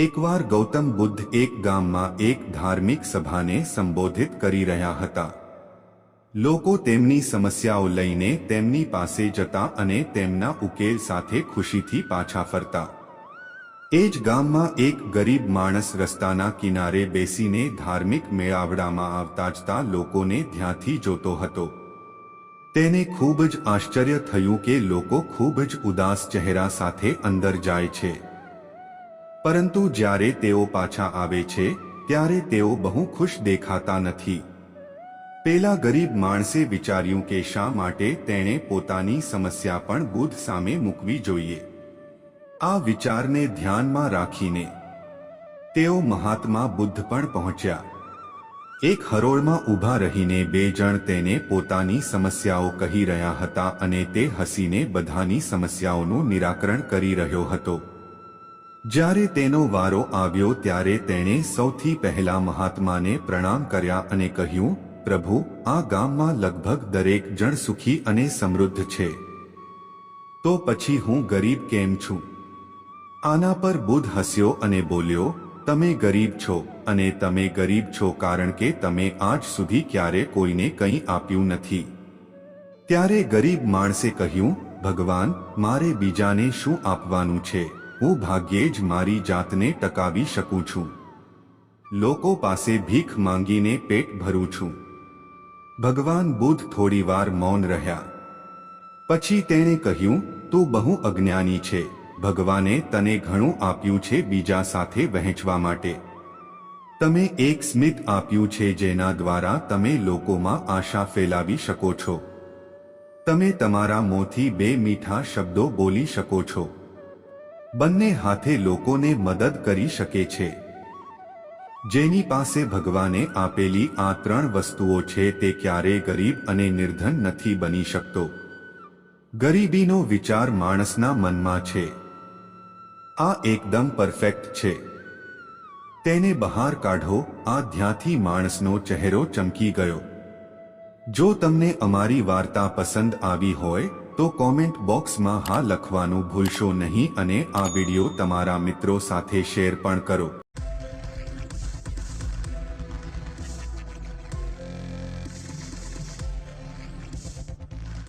એકવાર ગૌતમ બુદ્ધ એક ગામમાં એક ધાર્મિક સભાને સંબોધિત કરી રહ્યા હતા. લોકો તેમની સમસ્યાઓ લઈને તેમની પાસે જતા અને તેમના ઉકેલ સાથે ખુશીથી પાછા ફરતા. એ જ ગામમાં એક ગરીબ માણસ રસ્તાના કિનારે બેસીને ધાર્મિક મેળાવડામાં આવતા જતા લોકોને ધ્યાંથી જોતો હતો. તેને ખૂબ જ આશ્ચર્ય થયું કે લોકો ખૂબ જ ઉદાસ ચહેરા સાથે અંદર જાય છે. પરંતુ જ્યારે તેઓ પાછા આવે છે, ત્યારે તેઓ બહુ ખુશ દેખાતા નથી. પેલા ગરીબ માણસે વિચાર્યું કે શા માટે તેણે પોતાની સમસ્યા પણ બુદ્ધ સામે મૂકવી જોઈએ. આ વિચારને ધ્યાનમાં રાખીને તેઓ મહાત્મા બુદ્ધ પણ પહોંચ્યા. એક હરોળમાં ઊભા રહીને બે જણ તેને પોતાની સમસ્યાઓ કહી રહ્યા હતા અને તે હસીને બધાની સમસ્યાઓનું નિરાકરણ કરી રહ્યો હતો. જ્યારે તેનો વારો આવ્યો ત્યારે તેણે સૌથી પહેલા મહાત્માને પ્રણામ કર્યા અને કહ્યું, પ્રભુ, આ ગામમાં લગભગ દરેક જણ સુખી અને સમૃદ્ધ છે. તો પછી હું ગરીબ કેમ છું? આના પર બુદ્ધ હસ્યો અને બોલ્યો, તમે ગરીબ છો અને તમે ગરીબ છો કારણ કે તમે આજ સુધી ક્યારે કોઈને કંઈ આપ્યું નથી. ત્યારે ગરીબ માણસે કહ્યું, ભગવાન, મારે બીજાને શું આપવાનું છે? હું ભાગ્યે જ મારી જાતને ટકાવી શકું છું. લોકો પાસે ભીખ માંગીને પેટ ભરું છું. ભગવાન બુદ્ધ થોડીવાર મૌન રહ્યા. પછી તેણે કહ્યું, તું બહુ અજ્ઞાની છે. ભગવાને તને ઘણું આપ્યું છે બીજા સાથે વહેંચવા માટે. તમે એક સ્મિત આપ્યું છે જેના દ્વારા તમે લોકોમાં આશા ફેલાવી શકો છો. તમે તમારા મોંથી બે મીઠા શબ્દો બોલી શકો છો. બંને હાથે લોકોને મદદ કરી શકે છે. જેની પાસે ભગવાને આપેલી આ ત્રણ વસ્તુઓ છે તે ક્યારેય ગરીબ અને નિર્ધન નથી બની શકતો. ગરીબીનો વિચાર માણસના મનમાં છે. આ એકદમ પરફેક્ટ છે. તેને બહાર કાઢો, આ ધ્યાંથી માણસનો ચહેરો ચમકી ગયો. જો તમને અમારી વાર્તા પસંદ આવી હોય તો કોમેન્ટ બોક્સમાં હા લખવાનું ભૂલશો નહીં અને આ વીડિયો તમારા મિત્રો સાથે શેર પણ કરો.